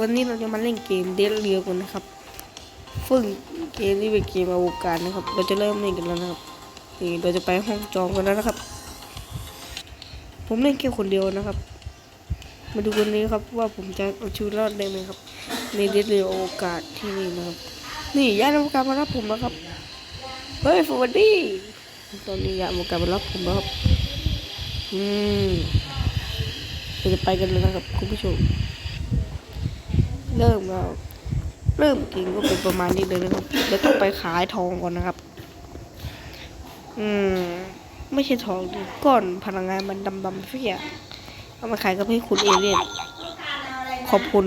วันนี้เราจะมาเล่นเกมเดดเรียกันนะครับซึ่งเกมนี้เป็นเกมอวกาศนะครับ เราจะเริ่มเล่นกันแล้วนะครับนี่เราจะไปห้องจองกันแล้วนะครับ ผมเล่นแค่คนเดียวนะครับ มาดูกันนี้ครับว่าผมจะเอาชีวิตรอดได้ไหมครับ ในเดดเรียอวกาศที่นี่นะครับ นี่ยานอวกาศมารับผมแล้วครับเฮ้ยสวัสดีตอนนี้ยานอวกาศมารับผมแล้วครับอืมเราจะไปกันเลยนะครับคุณผู้ชม เริ่มแล้วเริ่มกินก็เป็นประมาณนี้เลยนะครับแล้วต้องไปขายทองก่อนนะครับ อืม ไม่ใช่ทองดิก้อนพลังงานมันดำๆสักอย่างเอามาขายกับให้คุณเอเลี่ยนขอบคุณ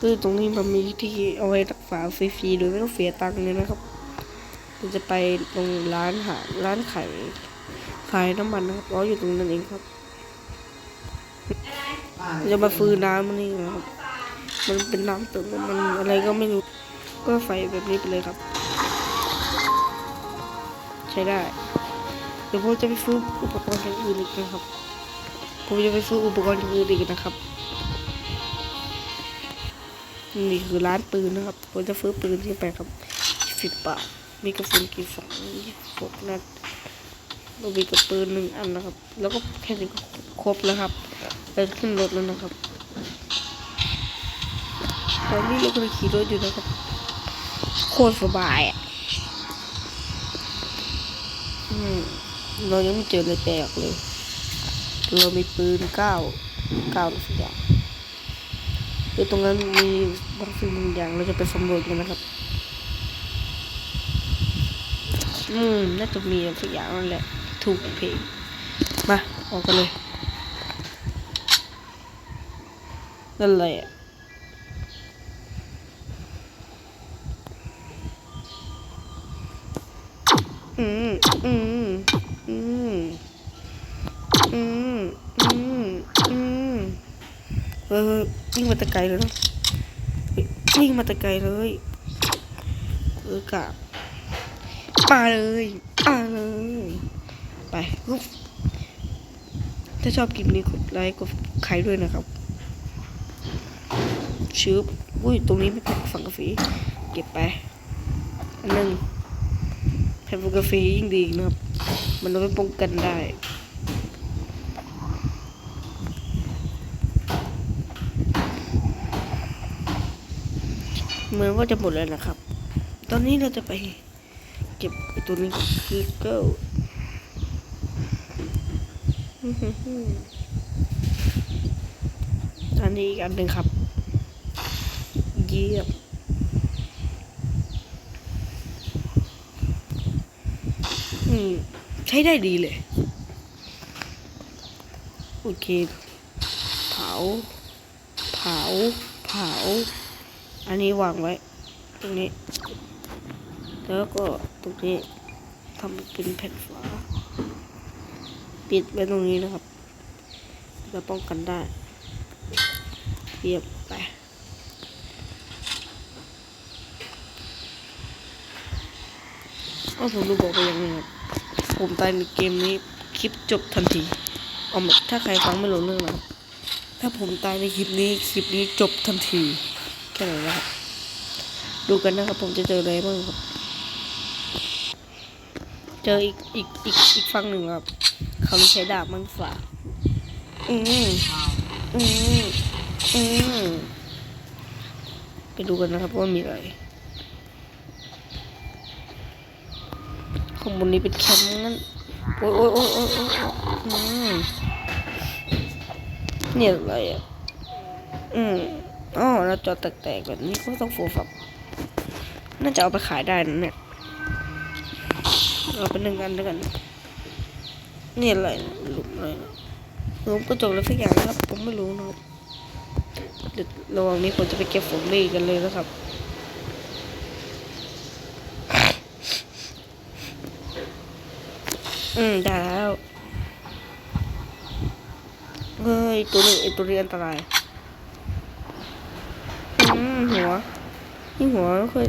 คือตรงนี้มันมีที่เอาไว้รักษาฟรีๆโดยไม่ต้องเสียตังค์เลยนะครับเราจะไปตรงร้านหาร้านขายขายน้ำมันนะครับอ๋ออยู่ตรงนั้นเองครับ จะมาฟื้นน้ำมันนี่นะครับ มันเป็นน้ำเติมมันอะไรก็ไม่รู้ ก็ใส่แบบนี้ไปเลยครับ ใช้ได้ เดี๋ยวผมจะไปซื้ออุปกรณ์อย่างอื่นอีกนะครับ ผมจะไปซื้ออุปกรณ์อย่างอื่นอีกนะครับ นี่คือร้านปืนนะครับ ผมจะซื้อปืนที่ไปครับสิบบาท มีกระสุนกี่ฝังหกนัดเรามีกระปืนหนึ่งอันนะครับ แล้วก็แค่นี้ก็ครบแล้วครับ ขึ้นรถแล้วนะครับตอนนี้เรากำลังขี่รถอยู่นะครับ โคตรสบายอะอืมเรายังไม่เจออะไรแปลกเลย เรามีปืนเก้าเก้าสักอย่างคือตรงนั้นมีบางสิ่งบางอย่างเราจะไปสำรวจกันนะครับ อืม น่าจะมีสักอย่างนั่นแหละ ถูกเพลงมา ออกกันเลย นั่นอะไรอะอืมอืมอืมอืมอืมอืมเออวิ่งมาตะไกลเลยนะยวิ่งมาตะไกลเลยเออกะมาเลยมาเลยไปถ้าชอบคลิปนี้กดไลค์กดใครด้วยนะครับ ชืบอุ้ย ตรงนี้ไม่แพ็คฝังกาแฟเก็บไป อันหนึ่งแพ็คฝังกาแฟยิ่งดีนะครับ มันเอาไปป้องกันได้เหมือนว่าจะหมดแล้วนะครับ ตอนนี้เราจะไปเก็บตัวนี้คือเกิลอันนี้อีกอันหนึ่งครับ เกียมอืมใช้ได้ดีเลย โอเค เผา เผา เผา อันนี้วางไว้ ตรงนี้ แล้วก็ตรงนี้ทำเป็นแผ่นฝา ปิดไว้ตรงนี้นะครับจะป้องกันได้เรียบ ก็ผมรู้บอกไปอย่างนึงครับผมตายในเกมนี้คลิปจบทันทีเอามาถ้าใครฟังไม่รู้เรื่องนะครับถ้าผมตายในคลิปนี้คลิปนี้จบทันทีแค่ไหนนะครับดูกันนะครับ ผมจะเจออะไรบ้างครับ เจออีกอีกอีกอีกฝั่งหนึ่งครับ เขาใช้ดาบมังฝ่าอืมอืมอืมไปดูกันนะครับว่ามีอะไร ข้างบนนี้เป็นแคมป์นั่นโอ้ยโอ้ยโอ้ยโอ้ยโอ้ยอืมเนี่ยอะไรอะ อืมอ๋อแล้วจอแตกๆแบบนี้ก็ต้องโฟฟับ น่าจะเอาไปขายได้นะเนี่ย เอาไปหนึ่งอันแล้วยกัน นี่อะไรนะหลุมอะไรนะหลุมกระจกอะไรสักอย่างนะครับ ผมไม่รู้นะครับเดี๋ยวระหว่างนี้ผมจะไปเก็บฝนเล่กันเลยนะครับ อืมได้แล้ว เฮ้ย ตัวนี้ไอตัวนี้อันตราย อืม หัว นี่หัวไม่เคย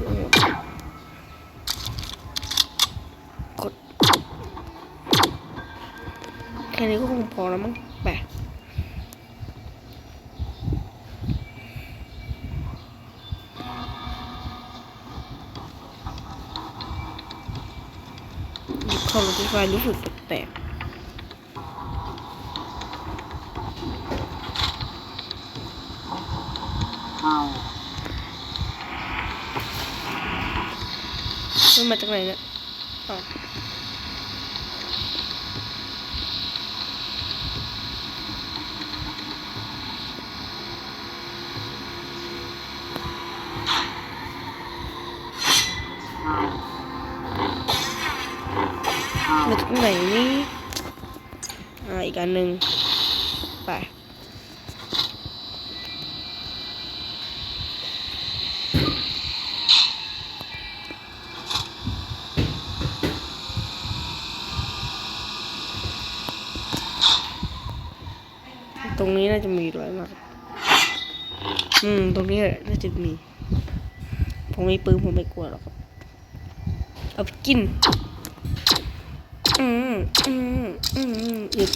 กดแค่นี้ก็คงพอแล้วมั้งไป เข้ารถไฟฟ้ารู้สึกแปลกๆมันมาจากไหนเนี่ยอ้าวมาจาก ไหนนี่อ่าอีกอันหนึ่งไปตรงนี้น่าจะมีด้วยนะครับอืม ตรงนี้แหละน่าจะมี ผมมีปืนผมไม่กลัวหรอกครับ เอาไปกิน อืมอืมอืมหยุด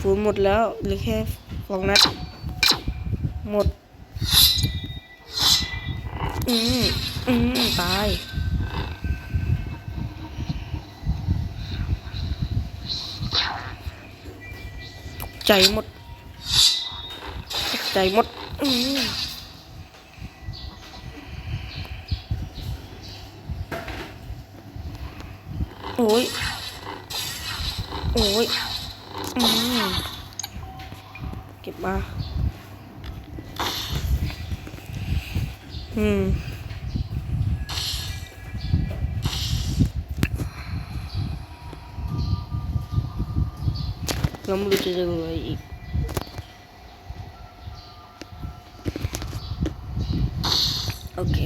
ฟูนหมดแล้วหลือแค่ฟองนัด หมด อืมอืมตายใจหมด ใจหมด อืม โอ้ยโอ้ยอืมเก็บมาอืมแล้วไม่รู้จะเจออะไรอีกโอเค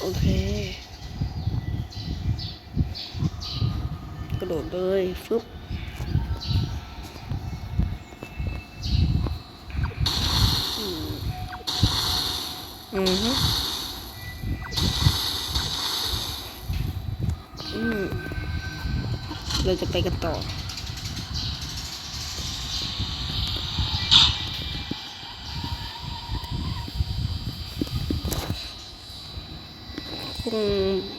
โอเค กระโดดเลยฟึบอืมอืมฮึอืมเราจะไปกันต่อคง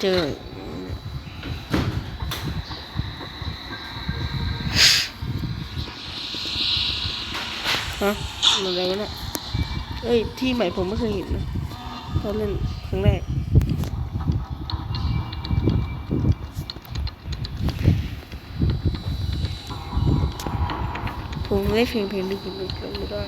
เจอฮะอะไรวะเนี่ยเอ้ย ที่ใหม่ผมไม่เคยเห็นนะตอนเล่นครั้งแรกผมได้เพลงเพลงนี้กินไม่ได้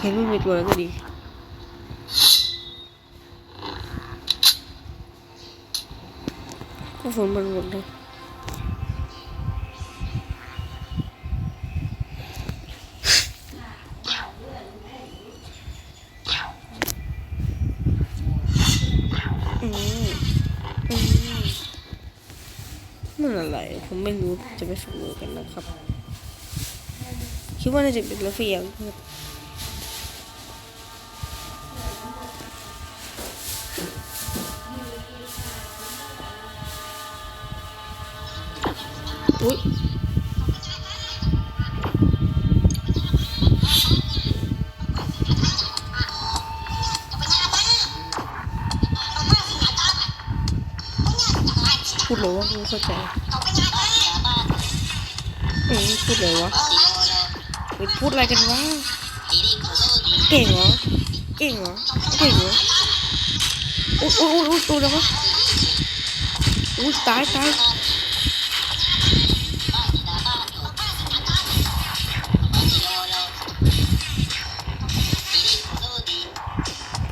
โอเคไม่มีตัวแล้วก็ดีก็ฝนมันหมดเลยอืมอืมมันอะไรผมไม่รู้จะไปฝึกดูกันนะครับ คิดว่าน่าจะเป็นรถไฟยางครับ อุ้ยพูดเลยว่าไม่เข้าใจเอ้ยพูดเลยวะเฮ้ยพูดอะไรกันวะ เก่งเหรอ เก่งเหรอ เก่งเหรออุ้ยอุ้ยอุ้ยตัวแล้ววะอุ้ยตายตาย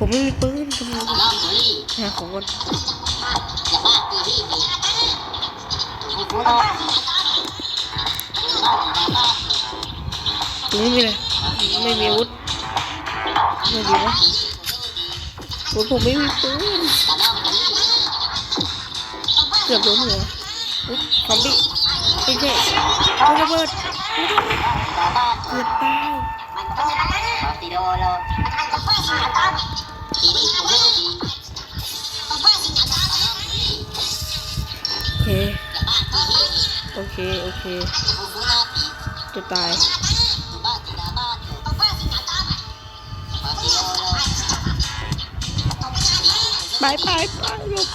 ผมไม่มีปืนทำไมหาของก่อนผมไม่มีเลยไม่มีอาวุธไม่มีวะผมผมไม่มีปืนเกือบโดนหัวอุ๊ยซอมบี้ไม่ใช่ระเบิดเกือบตาย โอเค โอเค โอเค จะตายไปไปไปหลบ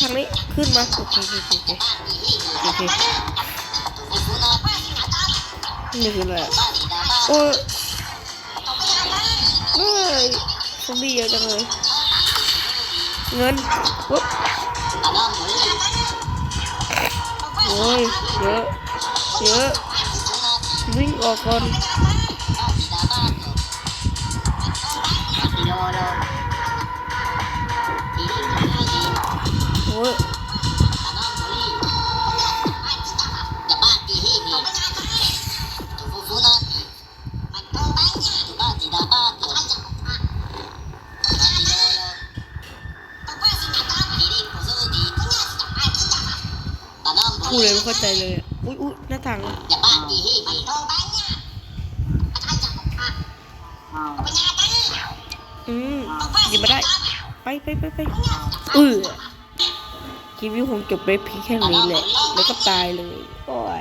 ทางนี้ขึ้นมาโอเคโอเคโอเคโอเคนี่คืออะไรโอ้ เฮ้ยซอมบี้เยอะจังเลย เงินปุ๊บโอ้ยเยอะ เยอะ วิ่งออกก่อนโอ้ย พูดเลยไม่เข้าใจเลยอะอุ้ยอุ้ยหน้าต่างอะอืมหยิบมาได้ ไปไปไปไปเออคีวิตคงจบไปเพียงแค่นี้แหละแล้วก็ตายเลยโอ้ย